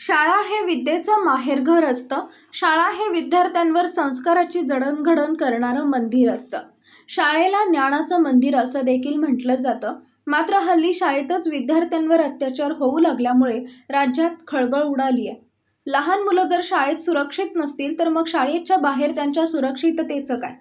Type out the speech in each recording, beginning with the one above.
शाळा हे विद्येचं माहेरघर असतं. शाळा हे विद्यार्थ्यांवर संस्काराची जडणघडण करणारं मंदिर असतं. शाळेला ज्ञानाचं मंदिर असं देखील म्हटलं जातं. मात्र हल्ली शाळेतच विद्यार्थ्यांवर अत्याचार होऊ लागल्यामुळे राज्यात खळबळ उडाली आहे लहान मुलं जर शाळेत सुरक्षित नसतील तर मग शाळेच्या बाहेर त्यांच्या सुरक्षिततेचं काय?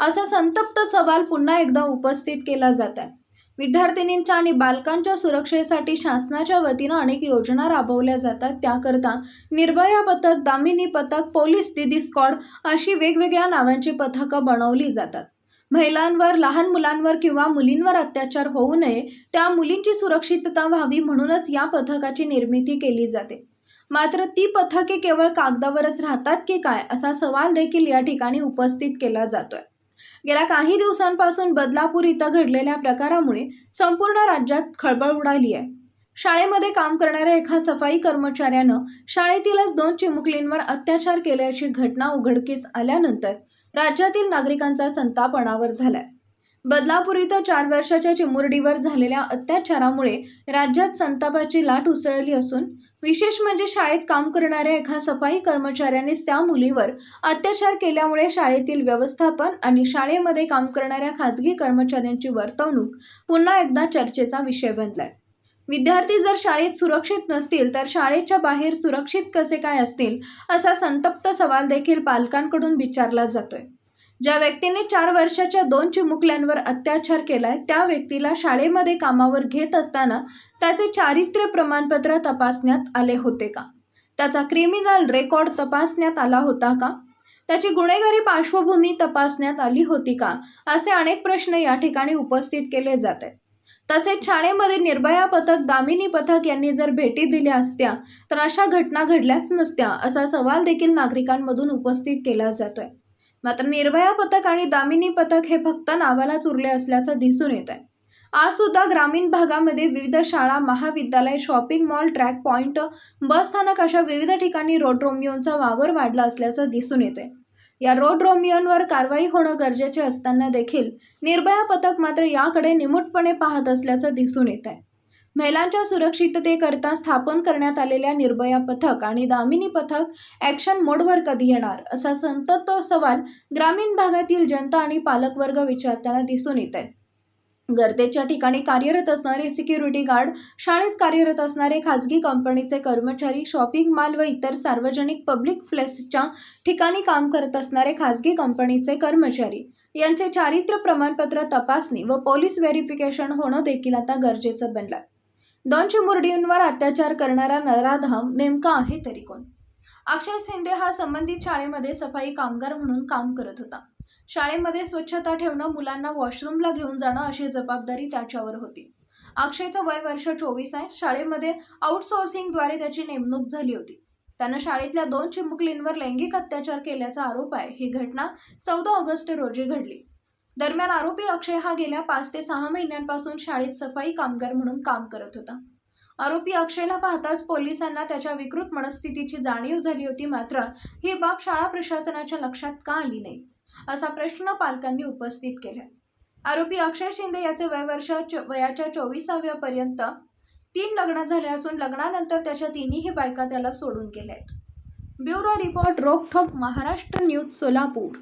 असा संतप्त सवाल पुन्हा एकदा उपस्थित केला जात आहे विद्यार्थिनींच्या आणि बालकांच्या सुरक्षेसाठी शासनाच्या वतीनं अनेक योजना राबवल्या जातात. त्याकरता निर्भया पथक दामिनी पथक पोलीस दिदी स्कॉड अशी वेगवेगळ्या नावांची पथकं बनवली जातात. महिलांवर लहान मुलांवर किंवा मुलींवर अत्याचार होऊ नये त्या मुलींची सुरक्षितता व्हावी म्हणूनच या पथकाची निर्मिती केली जाते. मात्र ती पथके केवळ कागदावरच राहतात की काय असा सवाल देखील या ठिकाणी उपस्थित केला जातोय. गेल्या काही दिवसांपासून बदलापूर इथं घडलेल्या प्रकारामुळे संपूर्ण राज्यात खळबळ उडाली आहे. शाळेमध्ये काम करणाऱ्या एका सफाई कर्मचाऱ्यानं शाळेतीलच दोन चिमुकलींवर अत्याचार केल्याची घटना उघडकीस आल्यानंतर राज्यातील नागरिकांचा संताप अनावर झालाय. बदलापूर इथं चार वर्षाच्या चिमुरडीवर झालेल्या अत्याचारामुळे राज्यात संतापाची लाट उसळली असून विशेष म्हणजे शाळेत काम करणाऱ्या एका सफाई कर्मचाऱ्यानेच त्या मुलीवर अत्याचार केल्यामुळे शाळेतील व्यवस्थापन आणि शाळेमध्ये काम करणाऱ्या खाजगी कर्मचाऱ्यांची वर्तवणूक पुन्हा एकदा चर्चेचा विषय बनलाय. विद्यार्थी जर शाळेत सुरक्षित नसतील तर शाळेच्या बाहेर सुरक्षित कसे काय असतील असा संतप्त सवाल देखील पालकांकडून विचारला जातोय. ज्या व्यक्तीने चार वर्षाच्या दोन चिमुकल्यांवर अत्याचार केलाय त्या व्यक्तीला शाळेमध्ये कामावर घेत असताना त्याचे चारित्र्य प्रमाणपत्र तपासण्यात आले होते का? त्याचा क्रिमिनल रेकॉर्ड तपासण्यात आला होता का? त्याची गुन्हेगारी पार्श्वभूमी तपासण्यात आली होती का? असे अनेक प्रश्न या ठिकाणी उपस्थित केले जात. आहेत तसेच शाळेमध्ये निर्भया पथक दामिनी पथक यांनी जर भेटी दिल्या असत्या तर अशा घटना घडल्याच नसत्या असा सवाल देखील नागरिकांमधून उपस्थित केला जातोय. मात्र निर्भया पथक आणि दामिनी पथक हे फक्त नावालाच उरले असल्याचं दिसून येत आहे आज सुद्धा ग्रामीण भागामध्ये विविध शाळा महाविद्यालय shopping mall track point bus स्थानक अशा विविध ठिकाणी रोड रोमियोंचा वावर वाढला असल्याचं दिसून येते या रोड रोमियोंवर कारवाई होणं गरजेचे असताना देखील निर्भया पथक मात्र याकडे निमूटपणे पाहत असल्याचं दिसून येत आहे महिलांच्या सुरक्षिततेकरता स्थापन करण्यात आलेल्या निर्भया पथक आणि दामिनी पथक ॲक्शन मोडवर कधी येणार? असा संतत सवाल ग्रामीण भागातील जनता आणि पालकवर्ग विचारताना दिसून येत आहे. गर्दीच्या ठिकाणी कार्यरत असणारे सिक्युरिटी गार्ड शाळेत कार्यरत असणारे खाजगी कंपनीचे कर्मचारी शॉपिंग माल व इतर सार्वजनिक पब्लिक प्लेसच्या ठिकाणी काम करत असणारे खाजगी कंपनीचे कर्मचारी. यांचे चारित्र्य प्रमाणपत्र तपासणी व पोलीस व्हेरिफिकेशन होणं देखील आता गरजेचं बनलं दोन चिमुरडींवर अत्याचार करणारा नराधाम नेमका आहे तरी कोण? अक्षय शिंदे हा संबंधित शाळेमध्ये सफाई कामगार म्हणून काम करत होता. शाळेमध्ये स्वच्छता ठेवणं मुलांना वॉशरूमला घेऊन जाणं अशी जबाबदारी त्याच्यावर होती. अक्षयचं वय वर्ष चोवीस आहे. शाळेमध्ये आउटसोर्सिंगद्वारे त्याची नेमणूक झाली होती. त्यानं शाळेतल्या दोन चिमुकलींवर लैंगिक अत्याचार केल्याचा आरोप आहे. ही घटना चौदा ऑगस्ट रोजी घडली. दरम्यान आरोपी अक्षय हा गेल्या पाच ते सहा महिन्यांपासून शाळेत सफाई कामगार म्हणून काम करत होता. आरोपी अक्षयला पाहताच पोलिसांना त्याच्या विकृत मनस्थितीची जाणीव झाली होती मात्र ही बाब शाळा प्रशासनाच्या लक्षात का आली नाही असा प्रश्न पालकांनी उपस्थित केला. आरोपी अक्षय शिंदे याचे वय वर्ष वयाच्या वयाच्या चोवीसाव्यापर्यंत तीन लग्न झाले असून लग्नानंतर त्याच्या तिन्ही बायका त्याला सोडून गेल्या आहेत bureau report Rokthok Maharashtra news Solapur.